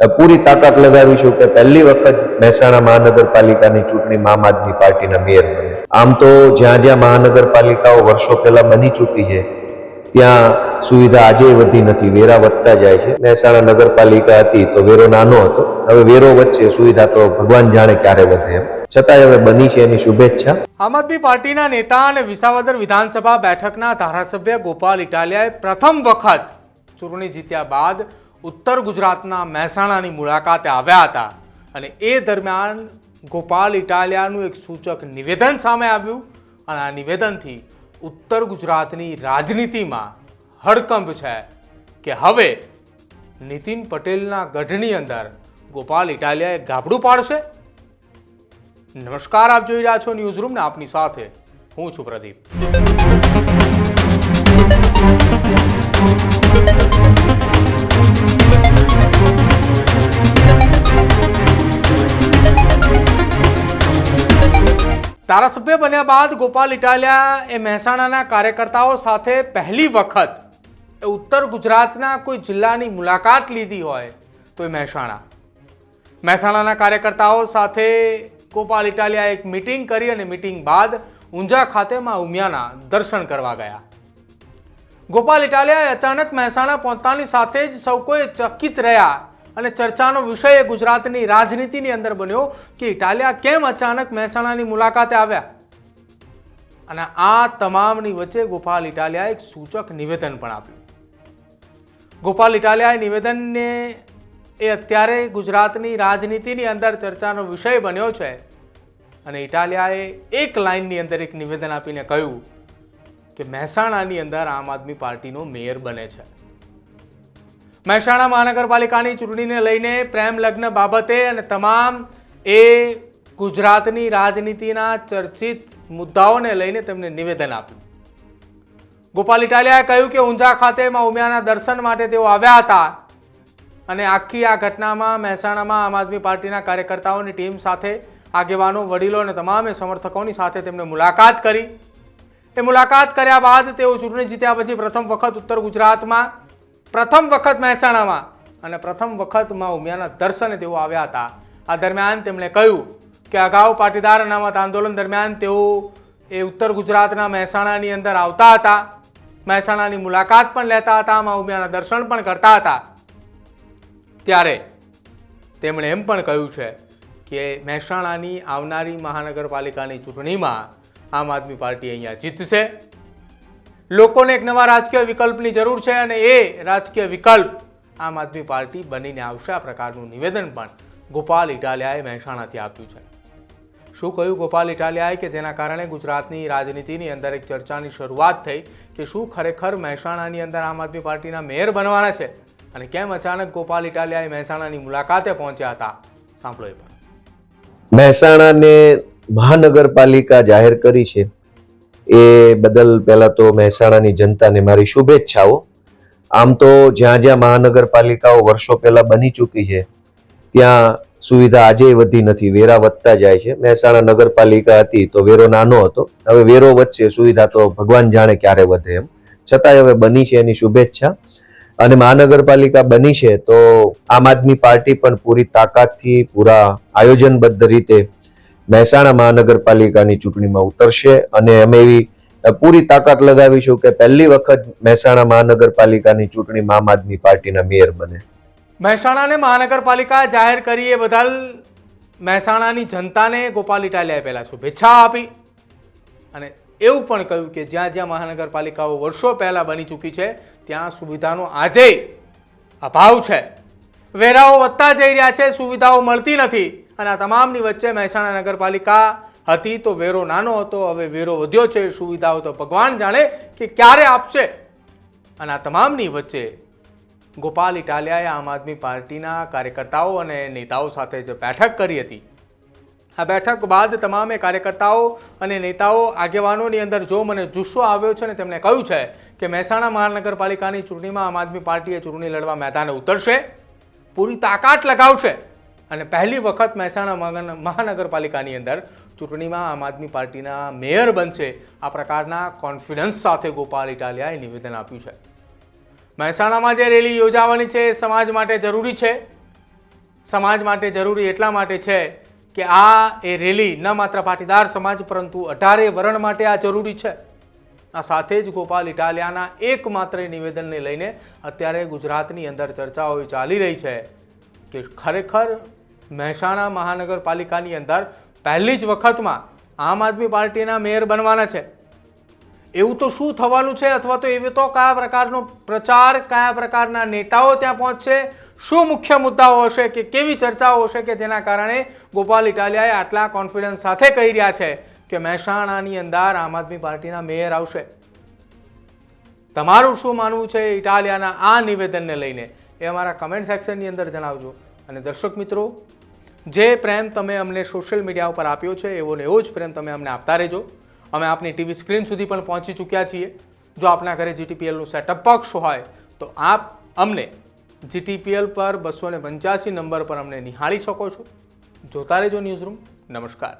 પૂરી તાકાત લગાવીશું કે પહેલી વખત મહેસાણા મહાનગરપાલિકાની ચૂંટણીમાં આમ આદમી પાર્ટીના મેયર બને. આમ તો જ્યાં જ્યાં મહાનગરપાલિકાઓ વર્ષો પહેલા બની ચૂકી છે, ત્યાં સુવિધા આજે વધી નથી, વેરા વધતા જાય છે. મહેસાણા નગરપાલિકા હતી તો વેરો નાનો હતો, હવે વેરો વધશે, સુવિધા તો ભગવાન જાણે ક્યારે વધે એમ. છતાંય હવે બની છે એની શુભેચ્છા. આમ આદમી પાર્ટીના નેતા અને વિસાવદર વિધાનસભા બેઠકના ધારાસભ્ય ગોપાલ ઇટાલિયાએ પ્રથમ વખત ચૂંટણી જીત્યા બાદ ઉત્તર ગુજરાતના મહેસાણાની મુલાકાતે આવ્યા હતા અને એ દરમિયાન ગોપાલ ઇટાલિયાનું એક સૂચક નિવેદન સામે આવ્યું અને આ નિવેદનથી ઉત્તર ગુજરાતની રાજનીતિમાં હડકંપ છે કે હવે નીતિન પટેલના ગઢની અંદર ગોપાલ ઇટાલિયાએ ગાબડું પાડશે? નમસ્કાર, આપ જોઈ રહ્યા છો ન્યૂઝ રૂમને, આપની સાથે હું છું પ્રદીપ. ધારાસભ્ય બન્યા બાદ ગોપાલ ઇટાલિયા એ મહેસાણાના કાર્યકર્તાઓ સાથે પહેલી વખત એ ઉત્તર ગુજરાતના કોઈ જિલ્લાની મુલાકાત લીધી હોય તો એ મહેસાણા. મહેસાણાના કાર્યકર્તાઓ સાથે ગોપાલ ઇટાલિયા એક મિટિંગ કરી અને મિટિંગ બાદ ઊંઝા ખાતે માં ઉમિયાના દર્શન કરવા ગયા. ગોપાલ ઇટાલિયાએ અચાનક મહેસાણા પહોંચતાની સાથે જ સૌ કોઈ ચકિત રહ્યા અને ચર્ચાનો વિષય એ ગુજરાતની રાજનીતિની અંદર બન્યો કે ઇટાલિયા કેમ અચાનક મહેસાણાની મુલાકાતે આવ્યા? અને આ તમામની વચ્ચે ગોપાલ ઇટાલિયાએ એક સૂચક નિવેદન પણ આપ્યું. ગોપાલ ઇટાલિયાએ નિવેદનને એ અત્યારે ગુજરાતની રાજનીતિની અંદર ચર્ચાનો વિષય બન્યો છે. અને ઇટાલિયાએ એક લાઇનની અંદર એક નિવેદન આપીને કહ્યું કે મહેસાણાની અંદર આમ આદમી પાર્ટીનો મેયર બને છે. મહેસાણા મહાનગરપાલિકાની ચૂંટણીને લઈને પ્રેમ લગ્ન બાબતે અને તમામ એ ગુજરાતની રાજનીતિના ચર્ચિત મુદ્દાઓને લઈને તેમને નિવેદન આપ્યું. ગોપાલ ઇટાલિયાએ કહ્યું કે ઊંઝા ખાતે માં ઉમિયાના દર્શન માટે તેઓ આવ્યા હતા અને આખી આ ઘટનામાં મહેસાણામાં આમ આદમી પાર્ટીના કાર્યકર્તાઓની ટીમ સાથે, આગેવાનો, વડીલો અને તમામે સમર્થકોની સાથે તેમને મુલાકાત કરી. એ મુલાકાત કર્યા બાદ તેઓ ચૂંટણી જીત્યા પછી પ્રથમ વખત ઉત્તર ગુજરાતમાં પ્રથમ વખત મહેસાણામાં અને પ્રથમ વખત મા ઉમિયાના દર્શને તેઓ આવ્યા હતા. આ દરમિયાન તેમણે કહ્યું કે અગાઉ પાટીદાર અનામત આંદોલન દરમિયાન તેઓ એ ઉત્તર ગુજરાતના મહેસાણાની અંદર આવતા હતા. મહેસાણાની મુલાકાત પણ લેતા હતા મા ઉમિયાના દર્શન પણ કરતા હતા. ત્યારે તેમણે એમ પણ કહ્યું છે કે મહેસાણાની આવનારી મહાનગરપાલિકાની ચૂંટણીમાં આમ આદમી પાર્ટી અહીંયા જીતશે. લોકોને એક નવા રાજકીય વિકલ્પની જરૂર છે અને એ રાજકીય વિકલ્પ આમ આદમી પાર્ટી બનીને આવશે. આ પ્રકારનું નિવેદન પણ ગોપાલ ઇટાલિયાએ મહેસાણાથી આપ્યું છે. શું કહ્યું ગોપાલ ઇટાલિયાએ કે જેના કારણે ગુજરાતની રાજનીતિની અંદર એક ચર્ચાની શરૂઆત થઈ કે શું ખરેખર મહેસાણાની અંદર આમ આદમી પાર્ટીના મેયર બનવાના છે અને કેમ અચાનક ગોપાલ ઇટાલિયાએ મહેસાણાની મુલાકાતે પહોંચ્યા હતા? સાંભળો એ પણ. મહેસાણાને મહાનગરપાલિકા જાહેર કરી છે. એ બદલ પહેલાં તો મહેસાણાની જનતાને મારી શુભેચ્છાઓ. આમ તો જ્યાં જ્યાં મહાનગરપાલિકાઓ વર્ષો પહેલાં બની ચૂકી છે, ત્યાં સુવિધા આજે વધી નથી, વેરા વધતા જાય છે. મહેસાણા નગરપાલિકા હતી તો વેરો નાનો હતો, હવે વેરો વધશે, સુવિધા તો ભગવાન જાણે ક્યારે વધે એમ. છતાંય હવે બની છે એની શુભેચ્છા. અને મહાનગરપાલિકા બની છે તો આમ આદમી પાર્ટી પણ પૂરી તાકાતથી, પૂરા આયોજનબદ્ધ રીતે મહેસાણા મહાનગરપાલિકાની ચૂંટણીમાં ઉતરશે અને અમે એવી પૂરી તાકાત લગાવીશું કે પહેલી વખત મહેસાણા મહાનગરપાલિકાની ચૂંટણીમાં આમ આદમી પાર્ટીના મેયર બને. મહેસાણાને મહાનગરપાલિકા જાહેર કરી એ બદલ મહેસાણાની જનતાને ગોપાલ ઇટાલિયાએ પહેલાં શુભેચ્છા આપી અને એવું પણ કહ્યું કે જ્યાં જ્યાં મહાનગરપાલિકાઓ વર્ષો પહેલાં બની ચૂકી છે, ત્યાં સુવિધાનો આજે અભાવ છે. વેરાઓ વધતા જઈ રહ્યા છે, સુવિધાઓ મળતી નથી. અને આ તમામની વચ્ચે મહેસાણા નગરપાલિકા હતી તો વેરો નાનો હતો, હવે વેરો વધ્યો છે, સુવિધાઓ તો ભગવાન જાણે કે ક્યારે આપશે. અને આ તમામની વચ્ચે ગોપાલ ઇટાલિયાએ આમ આદમી પાર્ટીના કાર્યકર્તાઓ અને નેતાઓ સાથે જે બેઠક કરી હતી, આ બેઠક બાદ તમામે કાર્યકર્તાઓ અને નેતાઓ આગેવાનોની અંદર જો મને જુસ્સો આવ્યો છે ને તેમણે કહ્યું છે કે મહેસાણા મહાનગરપાલિકાની ચૂંટણીમાં આમ આદમી પાર્ટીએ ચૂંટણી લડવા મેદાને ઉતરશે, પૂરી તાકાત લગાવશે. અને પહેલી વખત મહેસાણા મહાનગરપાલિકાની અંદર ચૂંટણીમાં આમ આદમી પાર્ટીના મેયર બનશે. આ પ્રકારના કોન્ફિડન્સ સાથે ગોપાલ ઇટાલિયાએ નિવેદન આપ્યું છે. મહેસાણામાં જે રેલી યોજાવાની છે એ સમાજ માટે જરૂરી છે. સમાજ માટે જરૂરી એટલા માટે છે કે આ એ રેલી ન માત્ર પાટીદાર સમાજ પરંતુ અઢારે વરણ માટે આ જરૂરી છે. આ સાથે જ ગોપાલ ઇટાલિયાના એકમાત્ર નિવેદનને લઈને અત્યારે ગુજરાતની અંદર ચર્ચાઓ ચાલી રહી છે કે ખરેખર મહેસાણા મહાનગરપાલિકાની અંદર પહેલી જ વખતમાં આમ આદમી પાર્ટીના મેયર બનવાના છે. એવું તો શું થવાનું છે અથવા તો એવી તો કયા પ્રકારનો પ્રચાર, કયા પ્રકારના નેતાઓ ત્યાં પહોંચશે? શું મુખ્ય મુદ્દાઓ હશે કે કેવી ચર્ચાઓ હશે કે જેના કારણે ગોપાલ ઇટાલિયાએ આટલા કોન્ફિડન્સ સાથે કહી રહ્યા છે કે મહેસાણાની અંદર આમ આદમી પાર્ટીના મેયર આવશે? તમારું શું માનવું છે ઇટાલિયાના આ નિવેદનને લઈને? એ અમારા કમેન્ટ સેક્શનની અંદર જણાવજો. અને દર્શક મિત્રો જે પ્રેમ તમે અમને સોશિયલ મીડિયા ઉપર આપ્યો છે, એવો ને એવો જ પ્રેમ તમે અમને આપતા રહેજો. અમે આપની ટીવી સ્ક્રીન સુધી પણ પહોંચી ચૂક્યા છીએ. જો આપના ઘરે જીટીપીએલનું સેટઅપ બોક્સ હોય, તો આપ અમને જીટીપીએલ પર બસો ને પંચ્યાસી નંબર પર અમને નિહાળી શકો છો. જોતા રહેજો ન્યૂઝરૂમ નમસ્કાર.